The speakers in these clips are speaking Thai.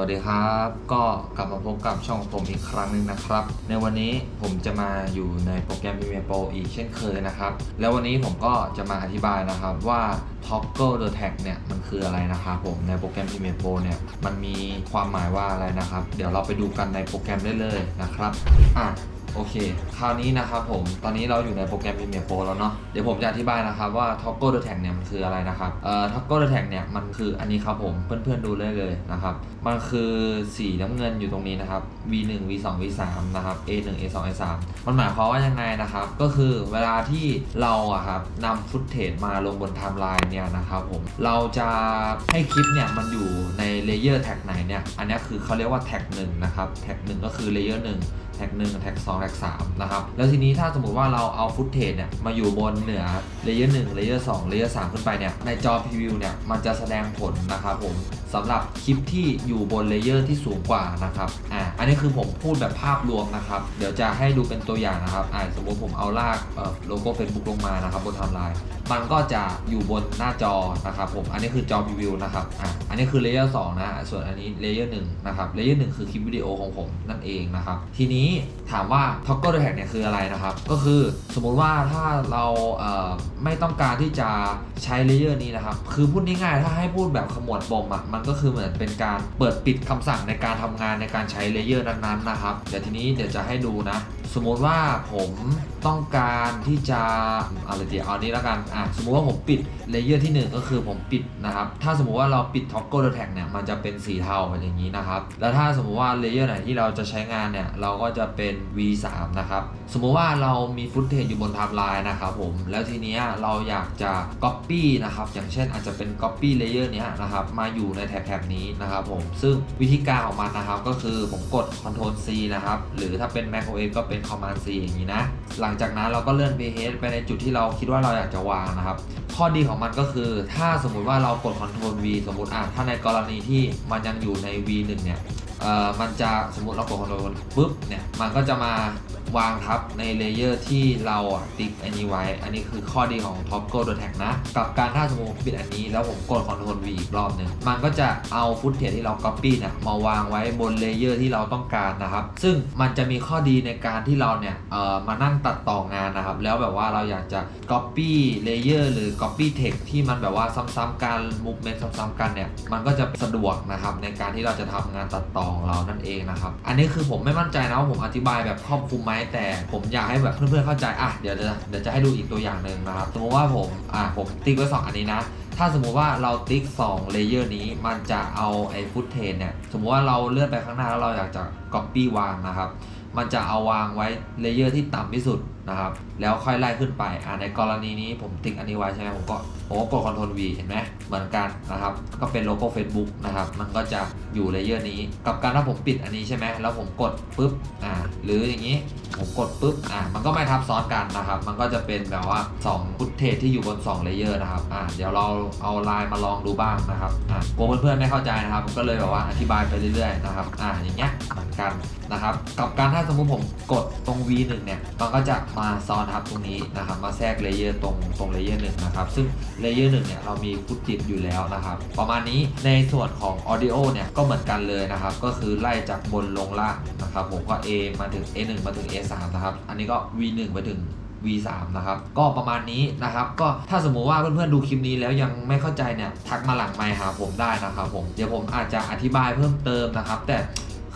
วัสดีครับ ก็กลับมาพบกับช่องของผมอีกครั้งหนึ่งนะครับ ในวันนี้ผมจะมาอยู่ในโปรแกรม Premiere Pro อีกเช่นเคยนะครับ แล้ววันนี้ผมก็จะมาอธิบายนะครับว่า Toggle the Tag เนี่ยมันคืออะไรนะครับผมในโปรแกรม Premiere Pro เนี่ยมันมีความหมายว่าอะไรนะครับ เดี๋ยวเราไปดูกันในโปรแกรมได้เลยนะครับอะ โอเค คราวนี้นะครับผม ตอนนี้เราอยู่ในโปรแกรม Premiere Pro แล้วเนาะ เดี๋ยวผมจะอธิบายนะครับว่า Toggle the Tag เนี่ยมันคืออะไรนะครับ เอ่อ Toggle the Tag เนี่ยมันคืออันนี้ครับผม เพื่อนๆดูเลยเลยนะครับ มันคือสีน้ำเงินอยู่ตรงนี้นะครับ V1 V2 V3 นะครับ A1 A2 A3 มันหมายความว่ายังไงนะครับ ก็คือเวลาที่เราอะครับนำฟุตเทจมาลงบนไทม์ไลน์เนี่ยนะครับผม เราจะให้คลิปเนี่ยมันอยู่ในเลเยอร์แท็กไหนเนี่ย อันนี้คือเขาเรียกว่าแท็กหนึ่งนะครับ แท็กหนึ่งก็คือเลเยอร์หนึ่ง แท็กหนึ่งแท็กสองแท็กสามนะครับ แล้วทีนี้ถ้าสมมติว่าเราเอาฟุตเทจเนี่ยมาอยู่บนเหนือเลเยอร์หนึ่งเลเยอร์สองเลเยอร์สามขึ้นไปเนี่ยในจอพรีวิวเนี่ยมันจะแสดงผลนะครับผมสำหรับคลิปที่อยู่บนเลเยอร์ที่สูงกว่านะครับอ่าอันนี้คือผมพูดแบบภาพรวมนะครับ เดี๋ยวจะให้ดูเป็นตัวอย่างนะครับอ่าสมมติผมเอาลากเอ่อโลโก้ Facebook ลงมานะครับบนไทม์ไลน์ มันก็จะอยู่บนหน้าจอนะครับผม อันนี้คือจอพรีวิวนะครับ อะ อันนี้คือเลเยอร์สนะส่วนอันนี้เลเยอร์หนึ่งนะครับ เลเยอร์หนึ่งคือคลิปวิดีโอของผมนั่นเองนะครับ ทีนี้ถามว่า Toggle the Tag เนี่ยคืออะไรนะครับ ก็คือสมมุติว่าถ้าเราเอ่อไม่ต้องการที่จะใช้เลเยอร์นี้นะครับ คือพูดง่ายๆ ถ้าให้พูดแบบขมวดปมอะ มันก็คือเหมือนเป็นการเปิดปิดคำสั่งในการทำงานในการใช้เลเยอร์นั้นๆนะครับ เดี๋ยวทีนี้เดี๋ยวจะให้ดูนะ สมมติว่าผมต้องการที่จะอะไรเดี๋ยวเอานี้แล้วกันอะสมมุติว่าผมปิดเลเยอร์ที่ 1 ก็คือผมปิดนะครับ ถ้าสมมุติว่าเราปิด Toggle the Tag เนี่ยมันจะเป็นสีเทาอย่างนี้นะครับ แล้วถ้าสมมุติว่าเลเยอร์ไหนที่เราจะใช้งานเนี่ยเราก็จะเป็น V3 นะครับ สมมุติว่าเรามีฟุตเทจอยู่บนไทม์ไลน์นะครับผม แล้วทีนี้เราอยากจะ Copy นะครับ อย่างเช่นอาจจะเป็น Copy Layer เนี้ยนะครับ มาอยู่ในแถบๆนี้นะครับผม ซึ่งวิธีการของมันนะครับ ก็คือผมกด Ctrl C นะครับ หรือถ้าเป็น Mac OS ก็เป็น Command C อย่างนี้นะ หลังจากนั้นเราก็เลื่อน pH ไปในจุดที่เราคิดว่าเราอยากจะวางนะครับ ข้อดีของมันก็คือถ้าสมมุติว่าเรากด Ctrl V สมมติอะถ้าในกรณีที่มันยังอยู่ใน V1 เนี่ย เอ่อมันจะสมมติเรากด Ctrl ปุ๊บเนี่ยมันก็จะมาวางทับในเลเยอร์ที่เราอะติ๊กอันนี้ไว้ อันนี้คือข้อดีของ Toggle the Tag นะ กับการถ้าสมมติปิดอันนี้แล้วผมกด Ctrl V อีกรอบหนึ่งมันก็จะเอาฟุตเทจที่เรา Copy เนี่ยมาวางไว้บนเลเยอร์ที่เราต้องการนะครับ ซึ่งมันจะมีข้อดีในการที่เราเนี่ยเอ่อมานั่งตัดต่องานนะครับ แล้วแบบว่าเราอยากจะ Copy Layer หรือ Copy Text ที่มันแบบว่าซ้ำๆกัน Movement ซ้ำๆกันเนี่ยมันก็จะสะดวกนะครับในการที่เราจะทำงานตัดต่อของเรานั่นเองนะครับ อันนี้คือผมไม่มั่นใจนะว่าผมอธิบายแบบครอบคลุมไหมแต่ผมอยากให้แบบเพื่อนๆเข้าใจอะเดี๋ยวจะเดี๋ยวจะให้ดูอีกตัวอย่างหนึ่งนะครับสมมติว่าผมอะผมติ๊กไว้สองอันนี้นะถ้าสมมุติว่าเราติ๊ก2เลเยอร์นี้มันจะเอาไอ้ฟุตเทจเนี่ยสมมุติว่าเราเลื่อนไปข้างหน้าแล้วเราอยากจะ Copy วางนะครับ มันจะเอาวางไว้เลเยอร์ที่ต่ำที่สุด นะครับ แล้วค่อยไล่ขึ้นไป อ่าในกรณีนี้ผมติ๊กอันนี้ไว้ใช่ไหมผมก็ผมก็กด Ctrl V เห็นไหมเหมือนกันนะครับ ก็เป็นโลโก้ Facebook นะครับ มันก็จะอยู่เลเยอร์นี้ กับการถ้าผมปิดอันนี้ใช่ไหมแล้วผมกดปุ๊บ อ่า หรืออย่างนี้ ผมกดปุ๊บอ่ามันก็ไม่ทับซ้อนกันนะครับ มันก็จะเป็นแบบว่า2ฟุตเทจที่อยู่บน2เลเยอร์นะครับอ่าเดี๋ยวเราเอาไลน์มาลองดูบ้างนะครับอ่ากลัวเพื่อนๆไม่เข้าใจนะครับก็เลยแบบว่าอธิบายไปเรื่อยๆนะครับอ่าอย่างเงี้ยเหมือนกันนะครับกับการถ้าสมมติผมกดตรง V1 เนี่ยมันก็จะมาซ้อนทับตรงนี้นะครับมาแทรกเลเยอร์ตรงตรงเลเยอร์หนึ่งนะครับซึ่งเลเยอร์หนึ่งเนี่ยเรามีฟุตจิตอยู่แล้วนะครับประมาณนี้ในส่วนของ Audio เนี่ยก็เหมือนกันเลยนะครับก็คือไล่จากบนลงล่างนะครับผมก็ A มาถึง A1 มาถึงสามนะครับ อันนี้ก็ V1 ไปถึง V3 นะครับ ก็ประมาณนี้นะครับ ก็ถ้าสมมุติว่าเพื่อนๆดูคลิปนี้แล้วยังไม่เข้าใจเนี่ย ทักมาหลังไมค์หาผมได้นะครับผม เดี๋ยวผมอาจจะอธิบายเพิ่มเติมนะครับ แต่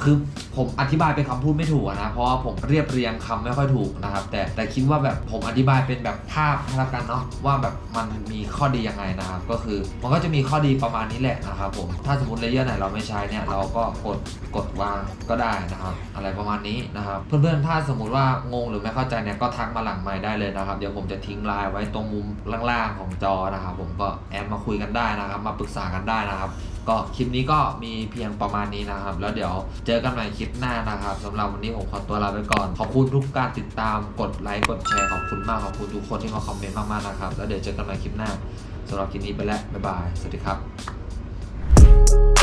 คือผมอธิบายเป็นคำพูดไม่ถูกอะนะ เพราะว่าผมเรียบเรียงคำไม่ค่อยถูกนะครับ แต่แต่คิดว่าแบบผมอธิบายเป็นแบบภาพให้แล้วกันเนาะว่าแบบมันมีข้อดียังไงนะครับ ก็คือมันก็จะมีข้อดีประมาณนี้แหละนะครับผมถ้าสมมติเลเยอร์ไหนเราไม่ใช้เนี่ยเราก็กดกดวางก็ได้นะครับ อะไรประมาณนี้นะครับ เพื่อนๆถ้าสมมุติว่างงหรือไม่เข้าใจเนี่ยก็ทักมาหลังไมค์ได้เลยนะครับ เดี๋ยวผมจะทิ้งไลน์ไว้ตรงมุมล่างๆของจอนะครับ ผมก็แอดมาคุยกันได้นะครับ มาปรึกษากันได้นะครับก็คลิปนี้ก็มีเพียงประมาณนี้นะครับ แล้วเดี๋ยวเจอกันใหม่คลิปหน้านะครับสำหรับวันนี้ผมขอตัวลาไปก่อน ขอบคุณทุกการติดตามกดไลค์กดแชร์ขอบคุณมากขอบคุณทุกคนที่มาคอมเมนต์มากๆนะครับ แล้วเดี๋ยวเจอกันใหม่คลิปหน้าสำหรับคลิปนี้ไปแล้วบ๊ายบายสวัสดีครับ